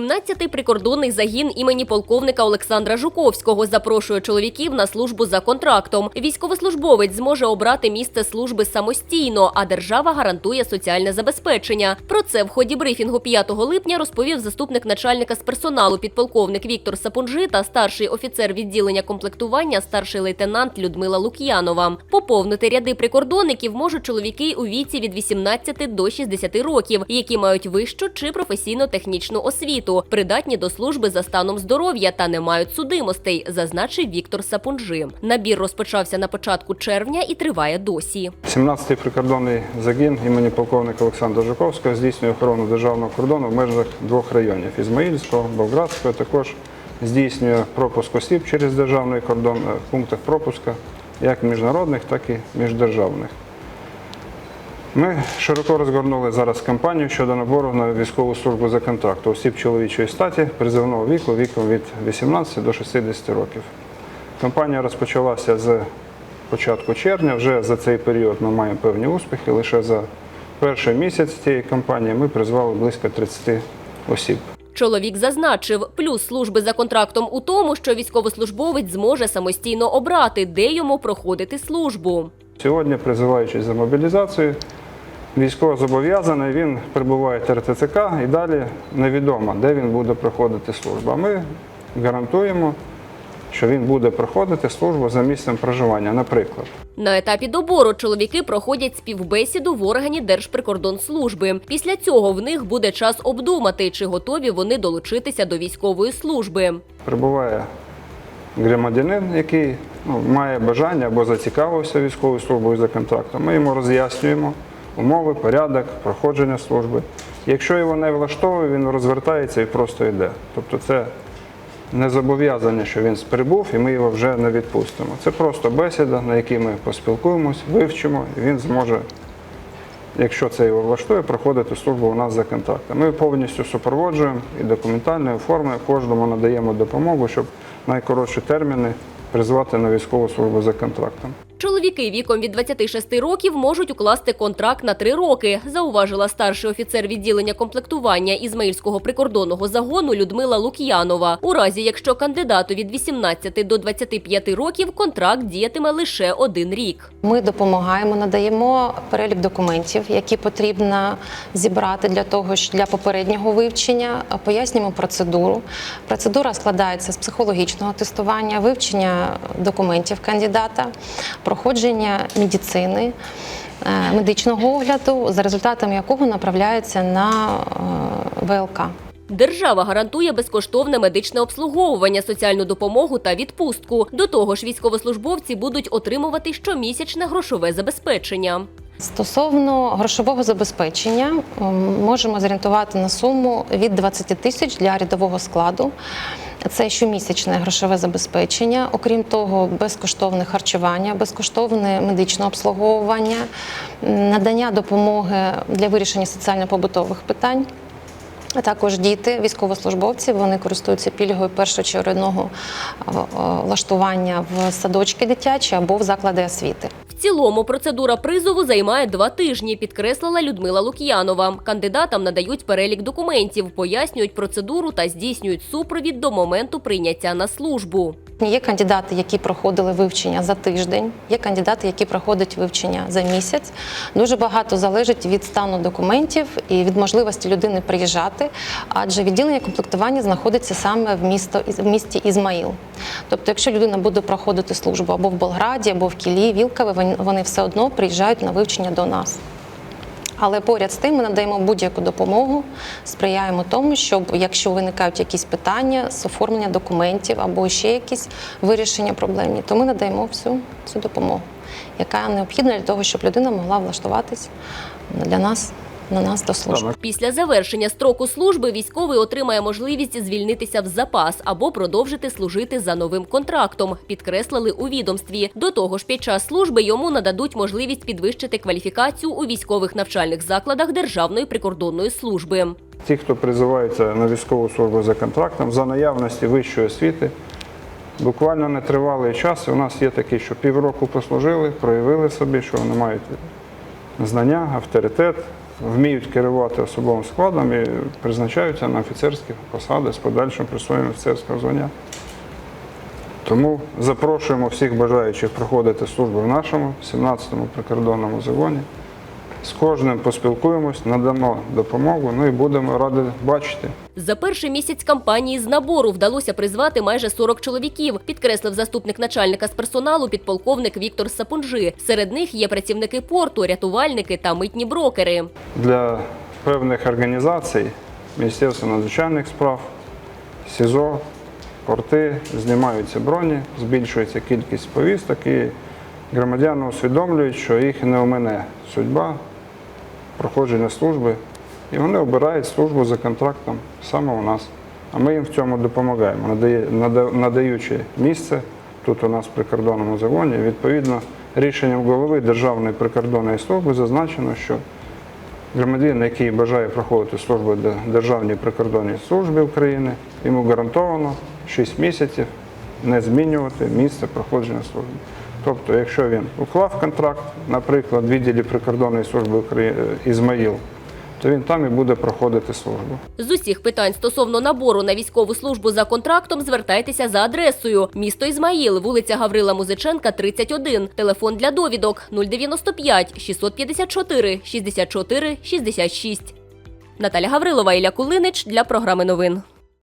17-й прикордонний загін імені полковника Олександра Жуковського запрошує чоловіків на службу за контрактом. Військовослужбовець зможе обрати місце служби самостійно, а держава гарантує соціальне забезпечення. Про це в ході брифінгу 5 липня розповів заступник начальника з персоналу підполковник Віктор Сапунжи та старший офіцер відділення комплектування старший лейтенант Людмила Лук'янова. Поповнити ряди прикордонників можуть чоловіки у віці від 18 до 60 років, які мають вищу чи професійно-технічну освіту, придатні до служби за станом здоров'я та не мають судимостей, зазначив Віктор Сапунжи. Набір розпочався на початку червня і триває досі. 17-й прикордонний загін імені полковника Олександра Жуковського здійснює охорону державного кордону в межах двох районів Ізмаїльського, Болградського. Також здійснює пропуск осіб через державний кордон е, в пунктах пропуска як міжнародних, так і міждержавних. Ми широко розгорнули зараз кампанію щодо набору на військову службу за контракту осіб чоловічої статі призовного віку віком від 18 до 60 років. Кампанія розпочалася з початку червня. Вже за цей період ми маємо певні успіхи. Лише за перший місяць цієї кампанії ми призвали близько 30 осіб. Чоловік зазначив, плюс служби за контрактом у тому, що військовослужбовець зможе самостійно обрати, де йому проходити службу. Сьогодні, призиваючись за мобілізацію, військовозобов'язаний, він прибуває в РТЦК і далі невідомо, де він буде проходити службу. А ми гарантуємо, що він буде проходити службу за місцем проживання, наприклад. На етапі добору чоловіки проходять співбесіду в органі Держприкордонслужби. Після цього в них буде час обдумати, чи готові вони долучитися до військової служби. Прибуває громадянин, який ну, має бажання або зацікавився військовою службою за контрактом. Ми йому роз'яснюємо умови, порядок, проходження служби. Якщо його не влаштовує, він розвертається і просто йде. Тобто це не зобов'язання, що він прибув і ми його вже не відпустимо. Це просто бесіда, на якій ми поспілкуємось, вивчимо, і він зможе, якщо це його влаштує, проходити службу у нас за контрактом. Ми повністю супроводжуємо і документальною формою кожному надаємо допомогу, щоб найкоротші терміни призвати на військову службу за контрактом. Чоловіки віком від 26 років можуть укласти контракт на три роки, зауважила старший офіцер відділення комплектування Ізмаїльського прикордонного загону Людмила Лук'янова. У разі, якщо кандидату від 18 до 25 років контракт діятиме лише один рік. Ми допомагаємо, надаємо перелік документів, які потрібно зібрати для того, що для попереднього вивчення. Пояснюємо процедуру. Процедура складається з психологічного тестування, вивчення документів кандидата, проходження медицини. е, Медичного огляду, за результатами якого направляється на е, ВЛК. Держава гарантує безкоштовне медичне обслуговування, соціальну допомогу та відпустку. До того ж, військовослужбовці будуть отримувати щомісячне грошове забезпечення. Стосовно грошового забезпечення, можемо зорієнтувати на суму від 20 тисяч для рядового складу. Це щомісячне грошове забезпечення. Окрім того, безкоштовне харчування, безкоштовне медичне обслуговування, надання допомоги для вирішення соціально-побутових питань. А також діти, військовослужбовці, вони користуються пільгою першочередного е, е, влаштування в садочки дитячі або в заклади освіти. Цілому процедура призову займає два тижні, підкреслила Людмила Лук'янова. Кандидатам надають перелік документів, пояснюють процедуру та здійснюють супровід до моменту прийняття на службу. Є кандидати, які проходили вивчення за тиждень, є кандидати, які проходять вивчення за місяць. Дуже багато залежить від стану документів і від можливості людини приїжджати, адже відділення комплектування знаходиться саме в місто в місті Ізмаїл. Тобто, якщо людина буде проходити службу або в Болграді, або в Кілі, Вілкове, вони- вони все одно приїжджають на вивчення до нас. Але поряд з тим ми надаємо будь-яку допомогу, сприяємо тому, щоб якщо виникають якісь питання з оформлення документів або ще якісь вирішення проблемні, то ми надаємо всю цю допомогу, яка необхідна для того, щоб людина могла влаштуватись для нас на нас до служби. Після завершення строку служби військовий отримає можливість звільнитися в запас або продовжити служити за новим контрактом, підкреслили у відомстві. До того ж, під час служби йому нададуть можливість підвищити кваліфікацію у військових навчальних закладах Державної прикордонної служби. Ті, хто призивається на військову службу за контрактом, за наявності вищої освіти, буквально нетривалий час. У нас є такі, що півроку послужили, проявили собі, що вони мають знання, авторитет, вміють керувати особовим складом і призначаються на офіцерські посади з подальшим присвоєнням офіцерського звання. Тому запрошуємо всіх бажаючих проходити службу в нашому 17-му прикордонному загоні. З кожним поспілкуємось, надамо допомогу, ну і будемо раді бачити. За перший місяць кампанії з набору вдалося призвати майже 40 чоловіків, підкреслив заступник начальника з персоналу підполковник Віктор Сапунжи. Серед них є працівники порту, рятувальники та митні брокери. Для певних організацій Міністерство надзвичайних справ, СІЗО, порти знімаються броні, збільшується кількість повісток і громадяни усвідомлюють, що їх не омине судьба проходження служби, і вони обирають службу за контрактом саме у нас. А ми їм в цьому допомагаємо, надаючи місце тут у нас в прикордонному загоні. Відповідно, рішенням голови Державної прикордонної служби зазначено, що Громадянин, який бажає проходити службу Державній прикордонній службі України, йому гарантовано 6 місяців не змінювати місце проходження служби. Тобто, якщо він уклав контракт, наприклад, відділі прикордонної служби України Ізмаїл, то він там і буде проходити службу. З усіх питань стосовно набору на військову службу за контрактом звертайтеся за адресою. Місто Ізмаїл, вулиця Гаврила Музиченка, 31. Телефон для довідок 095 654 64 66. Наталя Гаврилова, Ілля Кулинич для програми новин.